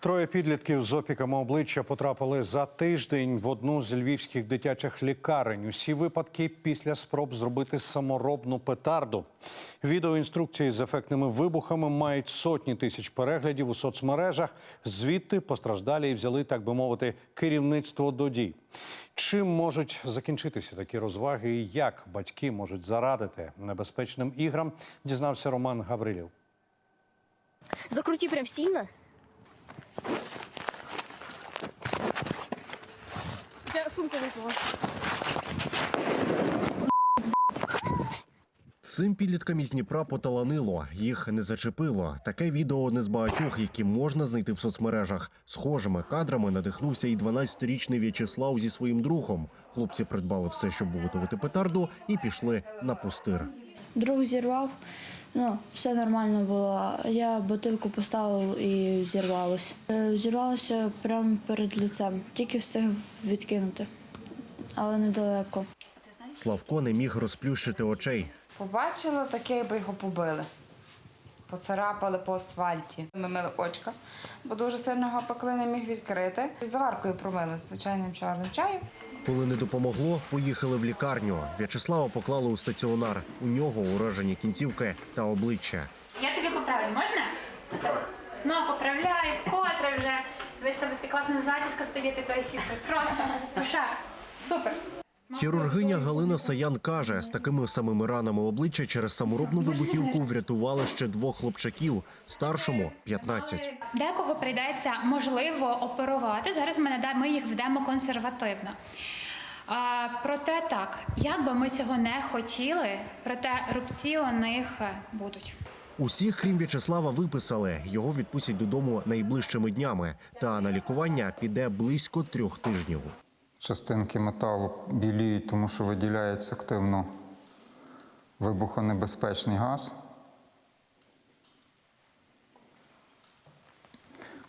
Троє підлітків з опіками обличчя потрапили за тиждень в одну з львівських дитячих лікарень. Усі випадки після спроб зробити саморобну петарду. Відеоінструкції з ефектними вибухами мають сотні тисяч переглядів у соцмережах. Звідти постраждалі і взяли, так би мовити, керівництво до дій. Чим можуть закінчитися такі розваги, і як батьки можуть зарадити небезпечним іграм, дізнався Роман Гаврилів. Закрути прям сильно. Я сумку выпала. Цим підліткам із Дніпра поталанило, їх не зачепило. Таке відео одне з багатьох, які можна знайти в соцмережах. Схожими кадрами надихнувся і 12-річний В'ячеслав зі своїм другом. Хлопці придбали все, щоб виготовити петарду, і пішли на пустир. Друг зірвав, ну, все нормально було. Я бутилку поставив і зірвалося. Е, Зірвалося прямо перед лицем, тільки встиг відкинути, але недалеко. Славко не міг розплющити очей. Побачила таке, якби його побили. Поцарапали по асфальті. Ми мили очка, бо дуже сильно його пекли, не міг відкрити. Заваркою промили звичайним чорним чаєм. Коли не допомогло, поїхали в лікарню. В'ячеслава поклали у стаціонар. У нього уражені кінцівки та обличчя. Я тобі поправлю, можна? Так. Ну, поправляю, вкотре вже. Виставити класна зачіска стоїти, той сітки. Просто пошак. Супер. Хірургиня Галина Саян каже, з такими самими ранами обличчя через саморобну вибухівку врятували ще двох хлопчаків, старшому 15. Декого прийдеться можливо оперувати. Зараз ми ми їх ведемо консервативно. А, проте так, як би ми цього не хотіли, проте рубці у них е, будуть. Усіх, крім В'ячеслава, виписали. Його відпустять додому найближчими днями. Та на лікування піде близько трьох тижнів. Частинки металу біліють, тому що виділяється активно вибухонебезпечний газ.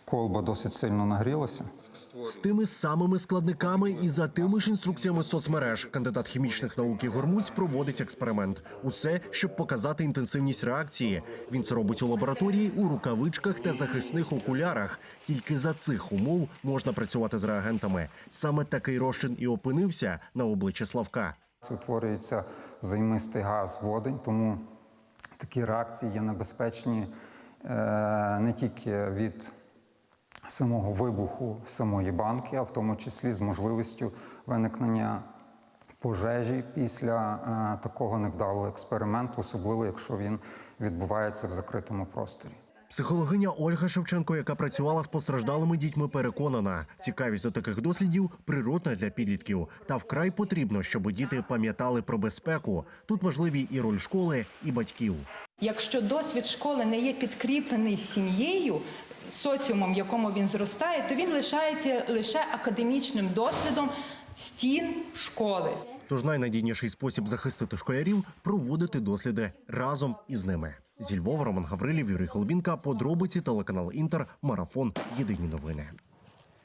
Колба досить сильно нагрілася. З тими самими складниками і за тими ж інструкціями соцмереж кандидат хімічних наук Ігор Муць проводить експеримент. Усе, щоб показати інтенсивність реакції. Він це робить у лабораторії у рукавичках та захисних окулярах. Тільки за цих умов можна працювати з реагентами. Саме такий розчин і опинився на обличчі Славка. Утворюється займистий газ водень, тому такі реакції є небезпечні е, не тільки від самого вибуху самої банки, а в тому числі з можливістю виникнення пожежі після е, такого невдалого експерименту, особливо якщо він відбувається в закритому просторі. Психологиня Ольга Шевченко, яка працювала з постраждалими дітьми, переконана, цікавість до таких дослідів природна для підлітків. Та вкрай потрібно, щоб діти пам'ятали про безпеку. Тут важливі і роль школи, і батьків. Якщо досвід школи не є підкріплений сім'єю, соціумом, в якому він зростає, то він лишається лише академічним досвідом стін школи. Тож найнадійніший спосіб захистити школярів проводити досліди разом із ними. Зі Львова Роман Гаврилів, Юрій Холбінка, подробиці телеканал Інтер, марафон. Єдині новини.